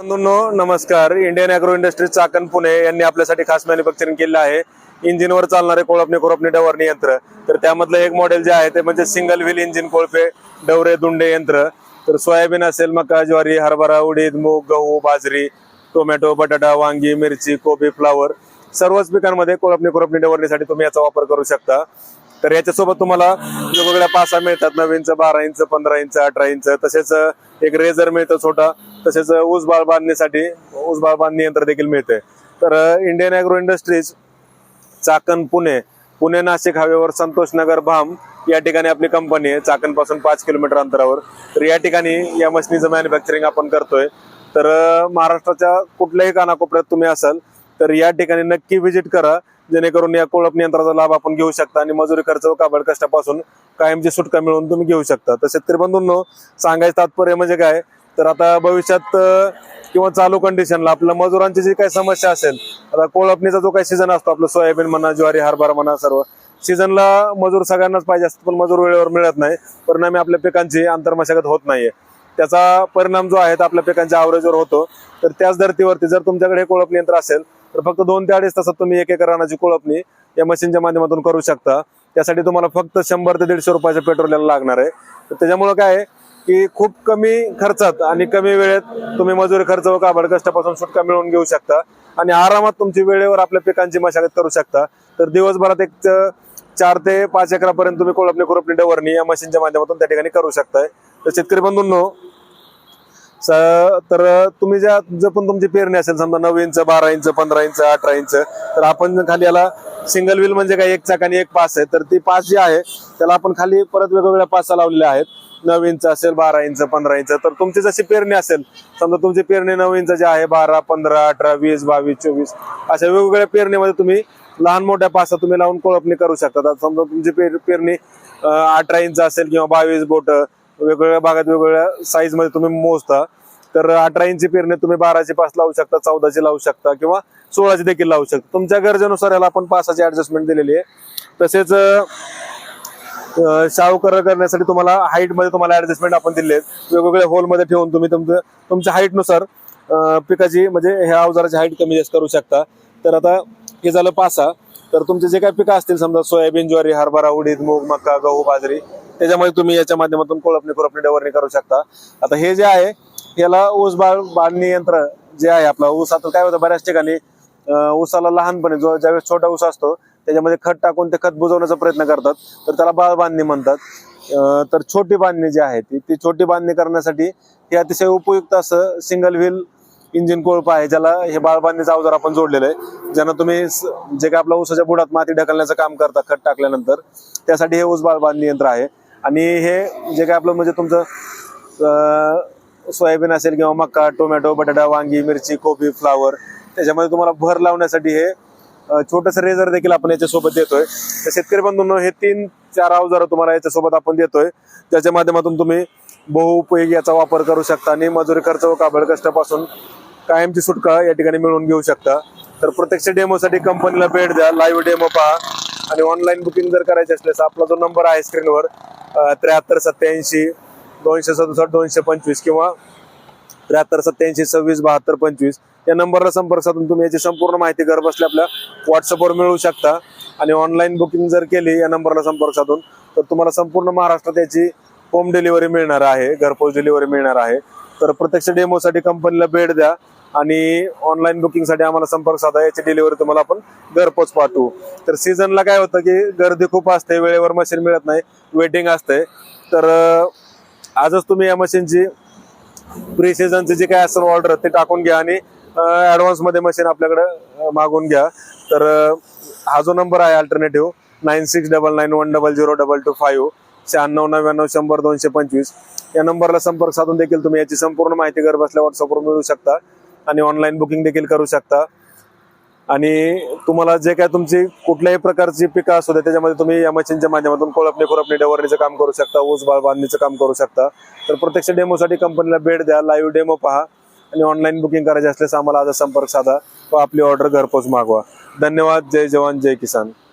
बंधूंनो नमस्कार. Indian agro industries Chakan Pune यांनी आपल्यासाठी खास मॅन्युफॅक्चरिंग केलं आहे. इंजिनवर चालणारे कोळपणी कोळपणे डवरणी यंत्र. तर त्यामधलं एक मॉडेल जे आहे ते म्हणजे सिंगल व्हील इंजिन कोळपे डवरे दुंडे यंत्र. तर सोयाबीन असेल मका ज्वारी हरभरा उडीद मूग गहू बाजरी टोमॅटो बटाटा वांगी मिरची कोबी फ्लावर. सर्वच पिकांमध्ये कोळपणी कोळपणी डवरणीसाठी तुम्ही याचा वापर करू शकता. तर याच्यासोबत तुम्हाला वेगवेगळ्या पासा मिळतात. नवीनचं बारा इंच पंधरा इंच अठरा इंच. तसेच एक रेझर मिळतं छोटा. तसेच ऊस बाळ बांधणीसाठी ऊस बाळ बांधणी यंत्र देखील मिळते तर Indian agro industries Chakan Pune. Pune Nashik हायवेवर संतोष नगर भाम या ठिकाणी आपली कंपनी आहे. चाकणपासून पाच किलोमीटर अंतरावर. तर या ठिकाणी या मशीनीचं मॅन्युफॅक्चरिंग आपण करतोय. तर महाराष्ट्राच्या कुठल्याही कानाकोपऱ्यात तुम्ही असाल तर या ठिकाणी नक्की व्हिजिट करा. जेणेकरून या कोळप यंत्राचा लाभ आपण घेऊ शकता आणि मजुरी खर्च व काबड कष्टापासून कायमची सुटका मिळवून तुम्ही घेऊ शकता. तर शेतकरी बंधूंनो सांगायचं तात्पर्य म्हणजे काय? तर आता भविष्यात किंवा चालू कंडिशनला आपल्या मजुरांची जी काही समस्या असेल आता कोळपणीचा जो काही सीझन असतो आपलं सोयाबीन म्हणा ज्वारी हरभरा म्हणा सर्व सीझनला मजूर सगळ्यांनाच पाहिजे असतात पण मजूर वेळेवर मिळत नाही. परिणामी आपल्या पिकांची आंतरमशागत होत नाहीये. त्याचा परिणाम जो आहे तो आपल्या पिकांच्या आवरेजवर होतो. तर त्याच धर्तीवरती जर तुमच्याकडे हे कोळपणी यंत्र असेल तर फक्त दोन ते अडीच तासात तुम्ही एक एकर रानाची कोळपणी या मशीनच्या माध्यमातून करू शकता. त्यासाठी तुम्हाला फक्त शंभर ते दीडशे रुपयाचं पेट्रोल याला लागणार आहे. तर त्याच्यामुळं काय आहे की खूप कमी खर्चात आणि कमी वेळेत तुम्ही मजुरी खर्च व काबड कष्टापासून सुटका मिळवून घेऊ शकता. आणि आरामात तुमची वेळेवर आपल्या पिकांची मशागत करू शकता. तर दिवसभरात एक चार ते पाच एकरापर्यंत तुम्ही कोळपणी खुरपणी डवरणी या मशीनच्या माध्यमातून त्या ठिकाणी करू शकताय. तर शेतकरी बंधूंनो तर तुम्ही ज्या जर पण तुमची पेरणी असेल समजा नऊ इंच बारा इंच पंधरा इंच अठरा इंच तर आपण खाली याला सिंगल व्हील म्हणजे काय एक चाक आणि एक पास आहे. तर ती पास जी आहे त्याला आपण खाली परत वेगवेगळ्या पासा लावलेल्या आहेत. नऊ इंच असेल बारा इंच पंधरा इंच तर तुमची जशी पेरणी असेल समजा तुमची पेरणी नऊ इंच जी आहे बारा पंधरा अठरा वीस बावीस चोवीस अशा वेगवेगळ्या पेरणीमध्ये तुम्ही लहान मोठ्या पासा तुम्ही लावून कोळपणी करू शकता. समजा तुमची पेर- पेरणी अठरा इंच असेल किंवा बावीस बोट वेगवेगळ्या भागात वेगवेगळ्या साईजमध्ये तुम्ही मोजता. तर अठरा इंची पेरणी तुम्ही बाराची पास लावू शकता चौदाची लावू शकता किंवा सोळाची देखील लावू शकता. तुमच्या गरजेनुसार याला आपण पासाची ऍडजस्टमेंट दिलेली आहे. तसेच शाहूकर करण्यासाठी तुम्हाला हाईटमध्ये तुम्हाला ऍडजस्टमेंट आपण दिले आहेत. वेगवेगळ्या होलमध्ये ठेवून तुम्ही तुमचं तुमच्या हाईटनुसार पिकाची म्हणजे ह्या अवजाराची हाईट कमी जास्त करू शकता. तर आता हे झालं पासा तर तुमचे जे काही पिकं असतील समजा सोयाबीन ज्वारी हरभरा उडीद मूग मका गहू बाजरी त्याच्यामध्ये तुम्ही याच्या माध्यमातून कोळपणी खुरपणी डवरणी करू शकता. आता हे जे आहे याला ऊस बाळ बांधणी यंत्र जे आहे आपला ऊस आता काय होतं बऱ्याच ठिकाणी ऊसाला लहानपणी जो ज्यावेळेस छोटा ऊस असतो त्याच्यामध्ये खत टाकून ते खत बुजवण्याचा प्रयत्न करतात. तर त्याला बाळ बांधणी म्हणतात. तर छोटी बांधणी जी आहे ती ती छोटी बांधणी करण्यासाठी हे अतिशय उपयुक्त असं सिंगल व्हील इंजिन कोळप आहे ज्याला हे बाळ बांधणीचं अवजार आपण जोडलेलं आहे. ज्यांना तुम्ही जे काय आपल्या ऊसाच्या बुडात माती ढकलण्याचं काम करता खत टाकल्यानंतर त्यासाठी हे ऊस बाळ बांधणी यंत्र आहे. आणि हे जे काय आपलं म्हणजे तुमचं सोयाबीन असेल किंवा मका टोमॅटो बटाटा वांगी मिरची कोबी फ्लावर त्याच्यामध्ये तुम्हाला भर लावण्यासाठी हे छोटस रेझर देखील आपण याच्यासोबत देतोय. तर शेतकरी बंधूंनो हे तीन चार अवजार तुम्हाला याच्यासोबत आपण देतोय. त्याच्या माध्यमातून तुम्ही बहुउपयोगी याचा वापर करू शकता आणि मजुरी खर्च व काबळ कष्टापासून कायमची सुटका या ठिकाणी मिळवून घेऊ शकता. तर प्रत्यक्ष डेमोसाठी कंपनीला भेट द्या लाईव्ह डेमो पहा आणि ऑनलाईन बुकिंग जर करायची असल्यास आपला जो नंबर आहे स्क्रीनवर त्र्याहत्तर सत्याऐंशी दोनशे सदुसष्ट दोनशे पंचवीस किंवा त्र्याहत्तर सत्याऐंशी सव्वीस बहात्तर पंचवीस या नंबरला संपर्क साधून तुम्ही याची संपूर्ण माहिती घर बसल्या आपल्या व्हॉट्सअपवर मिळवू शकता. आणि ऑनलाईन बुकिंग जर केली या नंबरला संपर्क साधून तर तुम्हाला संपूर्ण महाराष्ट्रात याची होम डिलिव्हरी मिळणार आहे घरपोच डिलिव्हरी मिळणार आहे. तर प्रत्यक्ष डेमोसाठी कंपनीला भेट द्या. आणि ऑनलाईन बुकिंगसाठी आम्हाला संपर्क साधा याची डिलिव्हरी तुम्हाला आपण घरपोच पाठवू. तर सीझनला काय होतं की गर्दी खूप असते वेळेवर मशीन मिळत नाही वेटिंग असते. तर आजच तुम्ही या मशीनची प्री सीझनची जी काय असेल ऑर्डर ते टाकून घ्या आणि ॲडव्हान्समध्ये मशीन आपल्याकडे मागून घ्या. तर हा जो नंबर आहे alternative nine six double nine one double zero double two five शहाण्णव नव्याण्णव शंभर दोनशे पंचवीस. या नंबरला संपर्क साधून देखील तुम्ही याची संपूर्ण माहिती घर बसल्या व्हॉट्सअपवर मिळू शकता. आणि ऑनलाईन बुकिंग देखील करू शकता. आणि तुम्हाला जे काय तुमची कुठल्याही प्रकारची पिकं असू दे त्याच्यामध्ये तुम्ही या मशीनच्या माध्यमातून कोळपणी खुरपणी डवरणीचं काम करू शकता ऊस बाळ बांधणीचं काम करू शकता. तर प्रत्यक्ष डेमोसाठी कंपनीला भेट द्या लाईव्ह डेमो पहा आणि ऑनलाईन बुकिंग करायची असल्यास आम्हाला आज संपर्क साधा व आपली ऑर्डर घरपोच मागवा. धन्यवाद. जय जवान जय किसान.